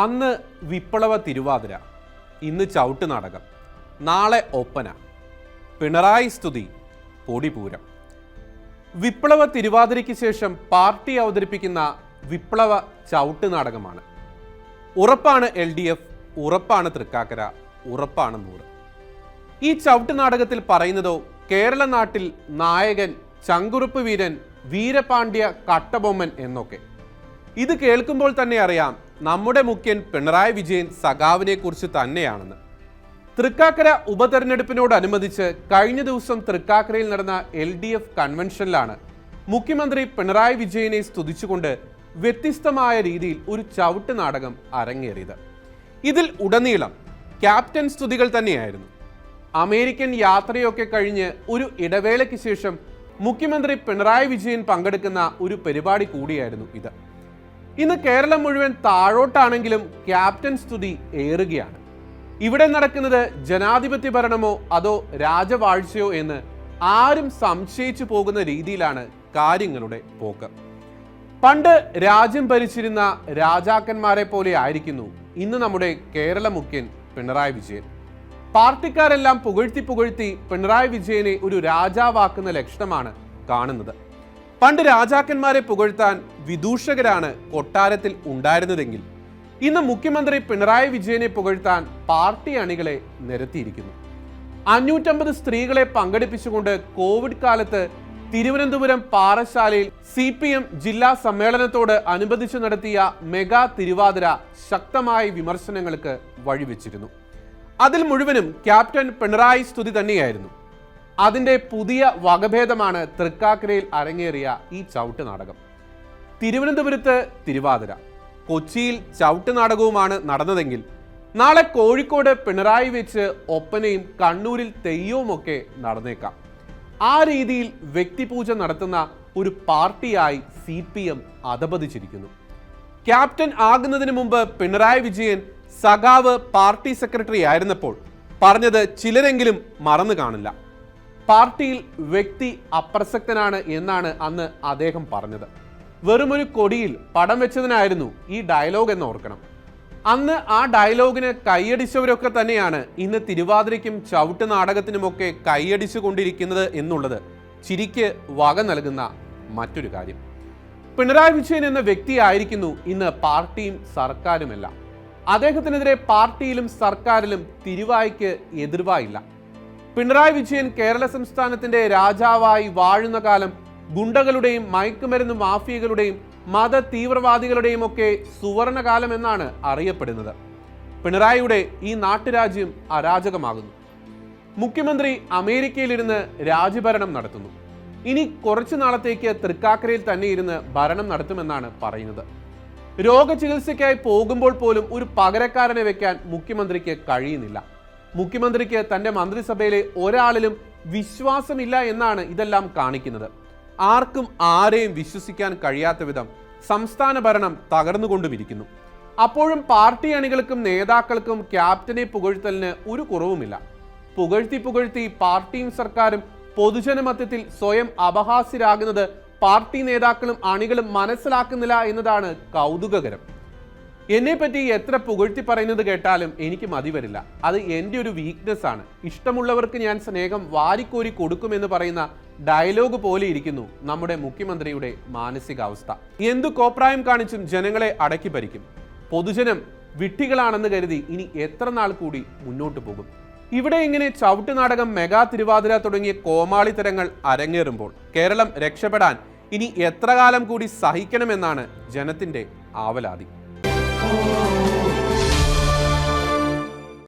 അന്ന് വിപ്ലവ തിരുവാതിര ഇന്ന് ചവിട്ട് നാടകം നാളെ ഒപ്പന പിണറായി സ്തുതി കൊടിപൂരം വിപ്ലവ തിരുവാതിരയ്ക്ക് ശേഷം പാർട്ടി അവതരിപ്പിക്കുന്ന വിപ്ലവ ചവിട്ട് നാടകമാണ്. ഉറപ്പാണ് എൽ ഡി എഫ് ഉറപ്പാണ് തൃക്കാക്കര ഉറപ്പാണ് നൂറ്. ഈ ചവിട്ട് നാടകത്തിൽ പറയുന്നതോ കേരള നാട്ടിൽ നായകൻ ചങ്കുറുപ്പ് വീരൻ വീരപാണ്ഡ്യ കട്ടബൊമ്മൻ എന്നൊക്കെ. ഇത് കേൾക്കുമ്പോൾ തന്നെ അറിയാം നമ്മുടെ മുഖ്യൻ പിണറായി വിജയൻ സഖാവിനെ കുറിച്ച് തന്നെയാണെന്ന്. തൃക്കാക്കര ഉപതെരഞ്ഞെടുപ്പിനോടനുബന്ധിച്ച് കഴിഞ്ഞ ദിവസം തൃക്കാക്കരയിൽ നടന്ന എൽ ഡി എഫ് കൺവെൻഷനിലാണ് മുഖ്യമന്ത്രി പിണറായി വിജയനെ സ്തുതിച്ചുകൊണ്ട് വ്യത്യസ്തമായ രീതിയിൽ ഒരു ചവിട്ട് നാടകം അരങ്ങേറിയത്. ഇതിൽ ഉടനീളം ക്യാപ്റ്റൻ സ്തുതികൾ തന്നെയായിരുന്നു. അമേരിക്കൻ യാത്രയൊക്കെ കഴിഞ്ഞ് ഒരു ഇടവേളയ്ക്ക് ശേഷം മുഖ്യമന്ത്രി പിണറായി വിജയൻ പങ്കെടുക്കുന്ന ഒരു പരിപാടി കൂടിയായിരുന്നു ഇത്. ഇന്ന് കേരളം മുഴുവൻ താഴോട്ടാണെങ്കിലും ക്യാപ്റ്റൻ സ്തുതി ഏറുകയാണ്. ഇവിടെ നടക്കുന്നത് ജനാധിപത്യ ഭരണമോ അതോ രാജവാഴ്ചയോ എന്ന് ആരും സംശയിച്ചു പോകുന്ന രീതിയിലാണ് കാര്യങ്ങളുടെ പോക്ക്. പണ്ട് രാജ്യം ഭരിച്ചിരുന്ന രാജാക്കന്മാരെ പോലെ ആയിരിക്കുന്നു ഇന്ന് നമ്മുടെ കേരള മുഖ്യൻ പിണറായി വിജയൻ. പാർട്ടിക്കാരെല്ലാം പുകഴ്ത്തി പുകഴ്ത്തി പിണറായി വിജയനെ ഒരു രാജാവാക്കുന്ന ലക്ഷണമാണ് കാണുന്നത്. പണ്ട് രാജാക്കന്മാരെ പുകഴ്ത്താൻ വിദൂഷകരാണ് കൊട്ടാരത്തിൽ ഉണ്ടായിരുന്നതെങ്കിൽ ഇന്ന് മുഖ്യമന്ത്രി പിണറായി വിജയനെ പുകഴ്ത്താൻ പാർട്ടി അണികളെ നിരത്തിയിരിക്കുന്നു. അഞ്ഞൂറ്റമ്പത് സ്ത്രീകളെ പങ്കെടുപ്പിച്ചുകൊണ്ട് കോവിഡ് കാലത്ത് തിരുവനന്തപുരം പാറശാലയിൽ സി പി എം ജില്ലാ സമ്മേളനത്തോട് അനുബന്ധിച്ച് നടത്തിയ മെഗാ തിരുവാതിര ശക്തമായ വിമർശനങ്ങൾക്ക് വഴിവെച്ചിരുന്നു. അതിൽ മുഴുവനും ക്യാപ്റ്റൻ പിണറായി സ്തുതി തന്നെയായിരുന്നു. അതിന്റെ പുതിയ വകഭേദമാണ് തൃക്കാക്കരയിൽ അരങ്ങേറിയ ഈ ചവിട്ട് നാടകം. തിരുവനന്തപുരത്ത് തിരുവാതിര. കൊച്ചിയിൽ ചവിട്ട് നാടകവുമാണ് നടന്നതെങ്കിൽ നാളെ കോഴിക്കോട് പിണറായി വെച്ച് ഒപ്പനയും കണ്ണൂരിൽ തെയ്യവുമൊക്കെ നടന്നേക്കാം. ആ രീതിയിൽ വ്യക്തിപൂജ നടത്തുന്ന ഒരു പാർട്ടിയായി സി പി എം അധപതിച്ചിരിക്കുന്നു. ക്യാപ്റ്റൻ ആകുന്നതിന് മുമ്പ് പിണറായി വിജയൻ സഖാവ് പാർട്ടി സെക്രട്ടറി ആയിരുന്നപ്പോൾ പറഞ്ഞത് ചിലരെങ്കിലും മറന്നു കാണില്ല. പാർട്ടിയിൽ വ്യക്തി അപ്രസക്തനാണ് എന്നാണ് അന്ന് അദ്ദേഹം പറഞ്ഞത്. വെറുമൊരു കൊടിയിൽ പടം വെച്ചതിനായിരുന്നു ഈ ഡയലോഗ് എന്ന് ഓർക്കണം. അന്ന് ആ ഡയലോഗിന് കൈയടിച്ചവരൊക്കെ തന്നെയാണ് ഇന്ന് തിരുവാതിരയ്ക്കും ചവിട്ട് നാടകത്തിനുമൊക്കെ കൈയടിച്ചു കൊണ്ടിരിക്കുന്നത് എന്നുള്ളത് ചിരിക്ക് വക നൽകുന്ന മറ്റൊരു കാര്യം. പിണറായി വിജയൻ എന്ന വ്യക്തിയായിരിക്കുന്നു ഇന്ന് പാർട്ടിയും സർക്കാരുമെല്ലാം. അദ്ദേഹത്തിനെതിരെ പാർട്ടിയിലും സർക്കാരിലും തിരുവായ്ക്ക് എതിർവായില്ല. പിണറായി വിജയൻ കേരള സംസ്ഥാനത്തിന്റെ രാജാവായി വാഴുന്ന കാലം ഗുണ്ടകളുടെയും മയക്കുമരുന്ന് മാഫിയകളുടെയും മത തീവ്രവാദികളുടെയും ഒക്കെ സുവർണകാലം എന്നാണ് അറിയപ്പെടുന്നത്. പിണറായിയുടെ ഈ നാട്ടുരാജ്യം അരാജകമാകുന്നു. മുഖ്യമന്ത്രി അമേരിക്കയിലിരുന്ന് രാജ്യഭരണം നടത്തുന്നു. ഇനി കുറച്ചു നാളത്തേക്ക് തൃക്കാക്കരയിൽ തന്നെ ഇരുന്ന് ഭരണം നടത്തുമെന്നാണ് പറയുന്നത്. രോഗചികിത്സയ്ക്കായി പോകുമ്പോൾ പോലും ഒരു പകരക്കാരനെ വെക്കാൻ മുഖ്യമന്ത്രിക്ക് കഴിയുന്നില്ല. മുഖ്യമന്ത്രിക്ക് തന്റെ മന്ത്രിസഭയിലെ ഒരാളിലും വിശ്വാസമില്ല എന്നാണ് ഇതെല്ലാം കാണിക്കുന്നത്. ആർക്കും ആരെയും വിശ്വസിക്കാൻ കഴിയാത്ത വിധം സംസ്ഥാന ഭരണം തകർന്നുകൊണ്ടുമിരിക്കുന്നു. അപ്പോഴും പാർട്ടി അണികൾക്കും നേതാക്കൾക്കും ക്യാപ്റ്റനെ പുകഴ്ത്തലിന് ഒരു കുറവുമില്ല. പുകഴ്ത്തി പുകഴ്ത്തി പാർട്ടിയും സർക്കാരും പൊതുജനമധ്യത്തിൽ സ്വയം അപഹാസ്യരാകുന്നത് പാർട്ടി നേതാക്കളും അണികളും മനസ്സിലാക്കുന്നില്ല എന്നതാണ് കൗതുകകരം. എന്നെ പറ്റി എത്ര പുകഴ്ത്തി പറയുന്നത് കേട്ടാലും എനിക്ക് മതി വരില്ല. അത് എന്റെ ഒരു വീക്ക്നെസ് ആണ്. ഇഷ്ടമുള്ളവർക്ക് ഞാൻ സ്നേഹം വാരിക്കോരി കൊടുക്കുമെന്ന് പറയുന്ന ഡയലോഗ് പോലെ ഇരിക്കുന്നു നമ്മുടെ മുഖ്യമന്ത്രിയുടെ മാനസികാവസ്ഥ. എന്തു കോപ്രായം കാണിച്ചും ജനങ്ങളെ അടക്കി ഭരിക്കും. പൊതുജനം വിട്ടികളാണെന്ന് കരുതി ഇനി എത്ര നാൾ കൂടി മുന്നോട്ട് പോകും? ഇവിടെ ഇങ്ങനെ ചവിട്ട് നാടകം മെഗാ തിരുവാതിര തുടങ്ങിയ കോമാളിത്തരങ്ങൾ അരങ്ങേറുമ്പോൾ കേരളം രക്ഷപ്പെടാൻ ഇനി എത്ര കാലം കൂടി സഹിക്കണമെന്നാണ് ജനത്തിന്റെ ആവലാതി. Oh.